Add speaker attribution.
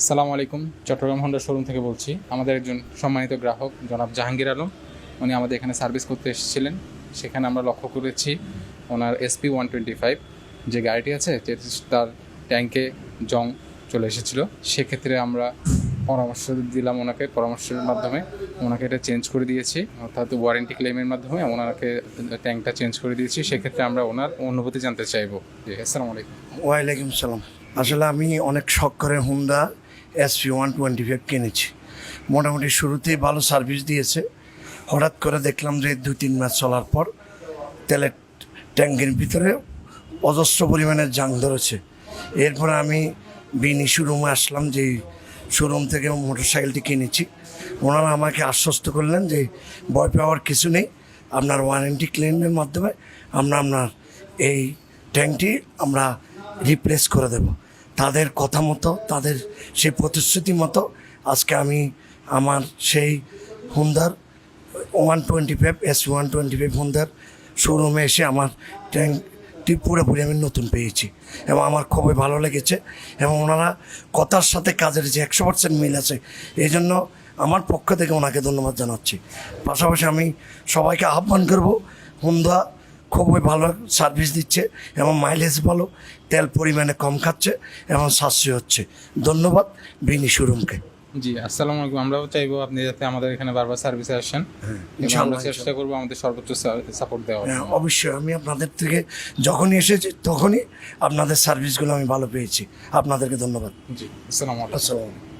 Speaker 1: আসসালামু আলাইকুম, Chittagong Honda showroom থেকে বলছি। আমাদের একজন সম্মানিত গ্রাহক, জনাব জাহাঙ্গীর আলম। উনি আমাদের এখানে সার্ভিস করতে এসেছিলেন। সেখানে আমরা লক্ষ্য করেছি ওনার এসপি ওয়ান টোয়েন্টি ফাইভ যে গাড়িটি আছে তার ট্যাঙ্কে জং চলে এসেছিল। সেক্ষেত্রে আমরা পরামর্শ দিলাম ওনাকে। পরামর্শের মাধ্যমে ওনাকে এটা চেঞ্জ করে দিয়েছি। অর্থাৎ ওয়ারেন্টি ক্লেমের মাধ্যমে ওনাকে ট্যাঙ্কটা চেঞ্জ করে দিয়েছি। সেক্ষেত্রে আমরা ওনার অনুভূতি জানতে চাইব। আসসালামু আলাইকুম।
Speaker 2: ওয়ালাইকুম সালাম। আসলে আমি অনেক শখ করে Honda SP one twenty five কিনেছি। মোটামুটি শুরুতেই ভালো সার্ভিস দিয়েছে। হঠাৎ করে দেখলাম যে দু তিন মাস চলার পর তেলের ট্যাঙ্কের ভিতরে অজস্র পরিমাণে জাং ধরেছে। এরপরে আমি বিনি শোরুমে আসলাম যে শোরুম থেকে মোটর সাইকেলটি কিনেছি। ওনারা আমাকে আশ্বস্ত করলেন যে ভয় পাওয়ার কিছু নেই, আপনার ওয়ারেন্টি ক্লেমের মাধ্যমে আমরা আপনার এই ট্যাঙ্কটি আমরা রিপ্লেস করে দেব। তাদের কথা মতো, তাদের সেই প্রতিশ্রুতি মতো আজকে আমি আমার সেই হুন্দার one twenty five, S one twenty five হুন্দার শোরুমে এসে আমার ট্যাঙ্কটি পুরোপুরি আমি নতুন পেয়েছি এবং আমার খুবই ভালো লেগেছে এবং ওনারা কথার সাথে কাজের যে একশো পার্সেন্ট মিল আছে, এই জন্য আমার পক্ষ থেকে ওনাকে ধন্যবাদ জানাচ্ছি। পাশাপাশি আমি সবাইকে আহ্বান করব হুন্দা খুবই ভালো সার্ভিস দিচ্ছে এবং মাইলেজ ভালো তেল পরিমাণে কম খাচ্ছে এবং সাশ্রয় হচ্ছে। ধন্যবাদ বিনি শোরুমকে
Speaker 1: জি আসসালামু আলাইকুম। আমরাও চাইব আপনি যাতে আমাদের এখানে বারবার সার্ভিসে আসেন। এবং আমরা চেষ্টা করব আমাদের সর্বোচ্চ সাপোর্ট দেওয়ার
Speaker 2: হ্যাঁ, অবশ্যই আমি আপনাদের থেকে যখনই এসেছি তখনই আপনাদের সার্ভিসগুলো আমি ভালো পেয়েছি। আপনাদেরকে ধন্যবাদ।
Speaker 1: জি
Speaker 2: আসসালামু আলাইকুম।